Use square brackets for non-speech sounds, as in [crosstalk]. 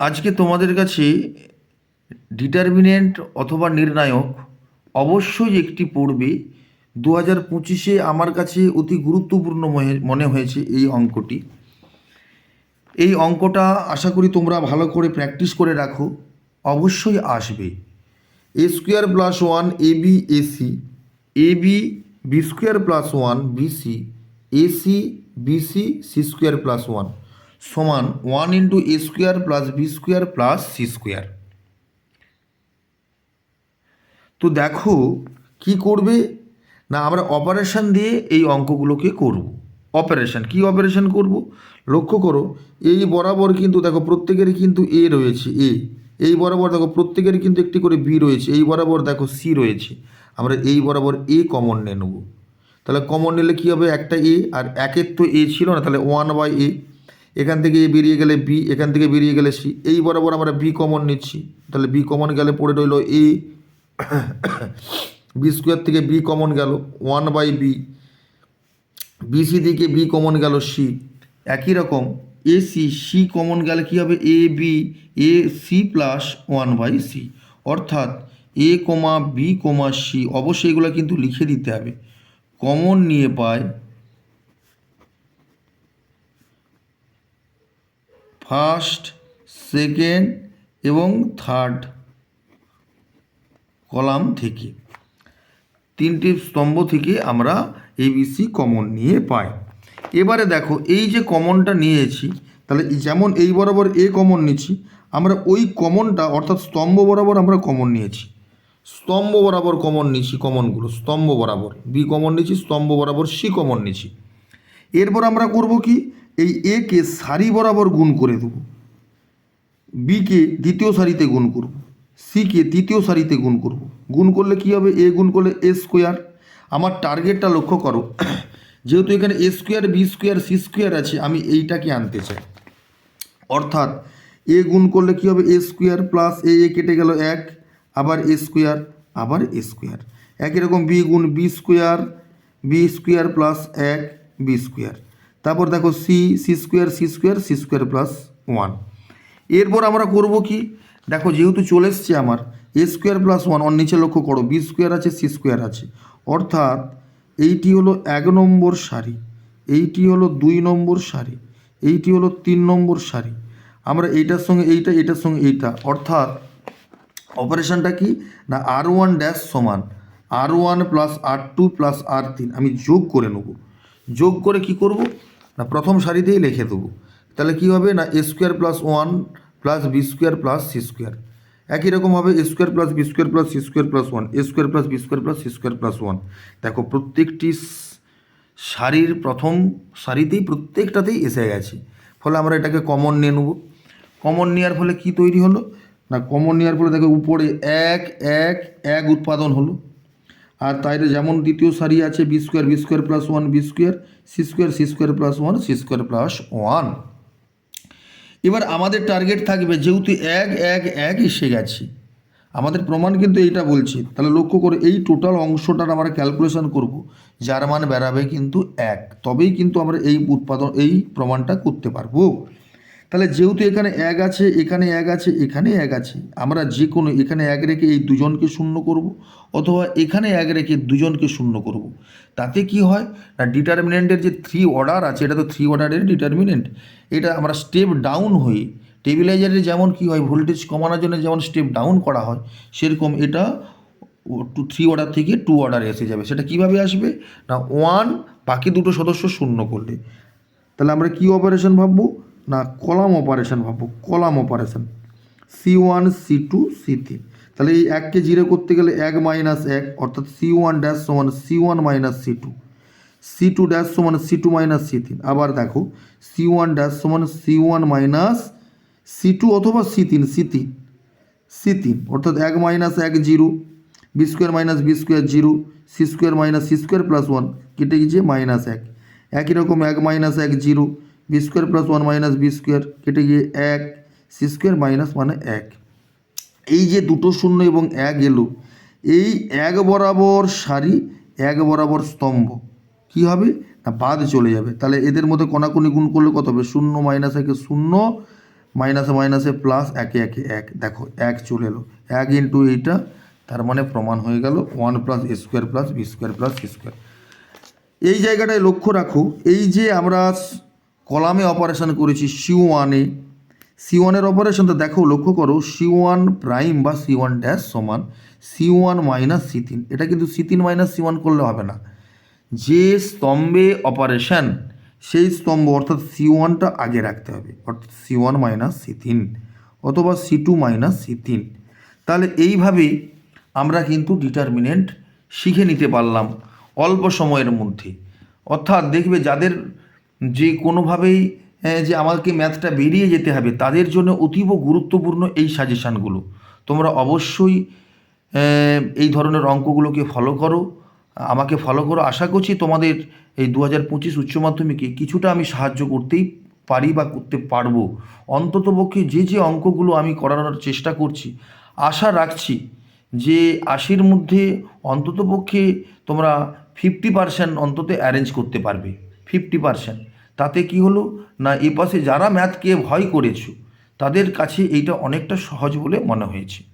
আজকে তোমাদের কাছে ডিটারমিনেন্ট অথবা নির্ণায়ক অবশ্যই একটি পড়বে। দু হাজার পঁচিশে আমার কাছে অতি গুরুত্বপূর্ণ মনে হয়েছে এই অঙ্কটি। এই অঙ্কটা আশা করি তোমরা ভালো করে প্র্যাকটিস করে রাখো। অবশ্যই আসবে। A square plus one A B AC A B B square plus one BC AC BC C square plus one সমান one into A square plus B square plus C square তো দেখো কি করবে? না, আমরা অপারেশন দিয়ে এই অঙ্কগুলোকে করব। অপারেশন কি অপারেশন করব? লক্ষ্য করো, এই বরাবর কিন্তু দেখো প্রত্যেকেরই কিন্তু এ রয়েছে এ এই বরাবর দেখো প্রত্যেকেরই কিন্তু একটি করে বি রয়েছে, এই বরাবর দেখো সি রয়েছে। আমরা এই বরাবর এ কমন নিয়ে নেব। তাহলে কমন নিলে কী হবে? একটা এ আর একের তো এ ছিল না, তাহলে ওয়ান বাই এ এখান থেকে বেরিয়ে গেলে বি, এখান থেকে বেরিয়ে গেলে সি। এই বরাবর আমরা বি কমন নিচ্ছি। তাহলে বি কমন গেলে পড়ে রইল এ। বি স্কোয়ার থেকে বি কমন গেল ওয়ান বাই বি বিসি থেকে বি কমন গেল সি একই রকম এ সি সি কমন গেলে কী হবে? A, B, A C plus one by C অর্থাৎ A comma B comma C অবশ্যই এগুলো কিন্তু লিখে দিতে হবে। কমন নিয়ে পায় ফার্স্ট, সেকেন্ড এবং থার্ড কলাম থেকে। তিনটি স্তম্ভ থেকে আমরা এবিসি কমন নিয়ে পাই। এবারে দেখো, এই যে কমনটা নিয়েছি, তাহলে যেমন এই বরাবর এ কমন নিচ্ছি আমরা ওই কমনটা অর্থাৎ স্তম্ভ বরাবর আমরা কমন নিয়েছি। স্তম্ভ বরাবর কমন নিচ্ছি কমনগুলো স্তম্ভ বরাবর। বি কমন নিচ্ছি স্তম্ভ বরাবর সি কমন নিচ্ছি এরপর আমরা করব কি? এই একে সারি বরাবর গুণ করে দেবো। বিকে দ্বিতীয় সারিতে গুণ করব। সিকে তৃতীয় সারিতে গুণ করব। গুণ করলে কি হবে? এ গুণ করলে এ স্কোয়ার আমার টার্গেটটা লক্ষ্য করো। [coughs] যেহেতু এখানে A square B square C square আছে, আমি এইটাকে আনতে চাই। অর্থাৎ এ গুণ করলে কি হবে? এ স্কোয়ার প্লাস এ এ কেটে গেল এক, আবার এ স্কোয়ার আবার এ স্কোয়ার একই রকম বি গুণ B square B square plus এক বি স্কোয়ার তারপর দেখো C C square C square C square plus one এরপর আমরা করব কি? দেখো যেহেতু চলে এসছে আমার এ স্কোয়ার প্লাস ওয়ান ওর নিচে লক্ষ্য করো বি স্কোয়ার আছে সি স্কোয়ার আছে। অর্থাৎ এইটি হলো এক নম্বর সারি, এইটি হলো দুই নম্বর সারি, এইটি হলো তিন নম্বর সারি। আমরা এইটার সঙ্গে এইটা, এটার সঙ্গে এইটা। অর্থাৎ অপারেশনটা কি? না আর ওয়ান ড্যাশ সমান R one plus R two plus R তিন আমি যোগ করে নেব। যোগ করে কি করব? না, প্রথম সারিতেই লিখে দেবো। তাহলে কি হবে না A square plus one plus B square plus C square একই রকম হবে A square plus B square plus C square plus one A square plus B square plus C square plus one দেখো, প্রত্যেকটি সারির প্রথম সারিতেই প্রত্যেকটাতেই এসে গেছে। ফলে আমরা এটাকে কমন নিয়ে নেব। কমন নেওয়ার ফলে কি তৈরি হলো? না কমন নেওয়ার ফলে দেখো, উপরে এক এক এক উৎপাদন হলো। আর তাইলে যেমন দ্বিতীয় সারি আছে B square B square plus one, B square, C square C square plus one, C square plus one. এবার আমাদের টার্গেট থাকবে, যেহেতু এক এক এক এসে গেছে, আমাদের প্রমাণ কিন্তু এইটা বলছে। তাহলে লক্ষ্য করে, এই টোটাল অংশটার আমরা ক্যালকুলেশন করব, যার মান বেরাবে কিন্তু এক, তবেই কিন্তু আমরা এই উৎপাদন, এই প্রমাণটা করতে পারব। তাহলে যেহেতু এখানে এক আছে, এখানে এক আছে, এখানে এক আছে, আমরা যে কোনো এখানে এক রেখে এই দুজনকে শূন্য করব অথবা এখানে এক রেখে দুজনকে শূন্য করব। তাতে কি হয়? না ডিটারমিনেন্টের যে থ্রি অর্ডার আছে, এটা তো থ্রি অর্ডারের ডিটারমিনেন্ট এটা আমরা স্টেপ ডাউন হয়ে টেবিলাইজারে যেমন কি হয় ভোল্টেজ কমানোর জন্য যেমন স্টেপ ডাউন করা হয়, সেরকম এটা টু থ্রি অর্ডার থেকে টু অর্ডারে এসে যাবে। সেটা কীভাবে আসবে? না ওয়ান বাকি দুটো সদস্য শূন্য করলে। তাহলে আমরা কি অপারেশন ভাববো? না, কলাম অপারেশন ভাববো, column operation C one C two C তিন তাহলে এই এককে জিরো করতে গেলে এক মাইনাস এক, অর্থাৎ সি ওয়ান ড্যাশ সমান C one minus C two C two dash সমান সি টু মাইনাস সি তিন আবার দেখো সি ওয়ান ড্যাশ সমান C one minus C two অথবা সি তিন সি তিন সি তিন অর্থাৎ এক মাইনাস এক zero B square minus B square zero C square minus C square plus one কেটে গিয়েছে মাইনাস এক। একই রকম এক মাইনাস এক zero. B square plus one minus B square কেটে গিয়ে এক, সি স্কোয়ার মাইনাস মানে এক। এই যে দুটো শূন্য এবং এক এলো, এই এক বরাবর সারি, এক বরাবর স্তম্ভ, কি হবে? না, বাদ চলে যাবে। তাহলে এদের মধ্যে কোনাকুনি গুণ করলে কত হবে? শূন্য মাইনাস একে শূন্য, মাইনাসে মাইনাসে প্লাস একে একে এক। দেখো, এক চলে এলো। এক ইন্টু এইটা, তার মানে প্রমাণ হয়ে গেল, one plus A square plus B square plus C square. এই জায়গাটায় লক্ষ্য রাখো, এই যে আমরা কলামে অপারেশন করেছি সি ওয়ানে সি ওয়ানের অপারেশনটা দেখো, লক্ষ্য করো সি ওয়ান প্রাইম বা সি ওয়ান ড্যাশ সমান সি ওয়ান মাইনাস সি তিন এটা কিন্তু সি তিন মাইনাস সি ওয়ান করলে হবে না। যে স্তম্ভে অপারেশন সেই স্তম্ভ অর্থাৎ সি ওয়ানটা আগে রাখতে হবে, অর্থাৎ সি ওয়ান মাইনাস সি তিন অথবা সি টু মাইনাস সি তিন তাহলে এইভাবে আমরা কিন্তু ডিটারমিনেন্ট শিখে নিতে পারলাম অল্প সময়ের মধ্যে। অর্থাৎ দেখবে যাদের যে কোনোভাবেই যে আমাকে ম্যাথটা বেরিয়ে যেতে হবে, তাদের জন্য অতীব গুরুত্বপূর্ণ এই সাজেশানগুলো তোমরা অবশ্যই এই ধরনের অঙ্কগুলোকে ফলো করো। আমাকে ফলো করো। আশা করছি তোমাদের এই দু হাজার পঁচিশ উচ্চ মাধ্যমিকে কিছুটা আমি সাহায্য করতেই পারি বা করতে পারব। অন্ততপক্ষে যে যে অঙ্কগুলো আমি করানোর চেষ্টা করছি, আশা রাখছি যে আশির মধ্যে অন্ততপক্ষে তোমরা ফিফটি পার্সেন্ট অন্তত অ্যারেঞ্জ করতে পারবে। ফিফটি পারসেন্ট তাতে কি হলো? না, এ পাশে যারা ম্যাথকে ভয় করেছ, তাদের কাছে এইটা অনেকটা সহজ বলে মনে হয়েছে।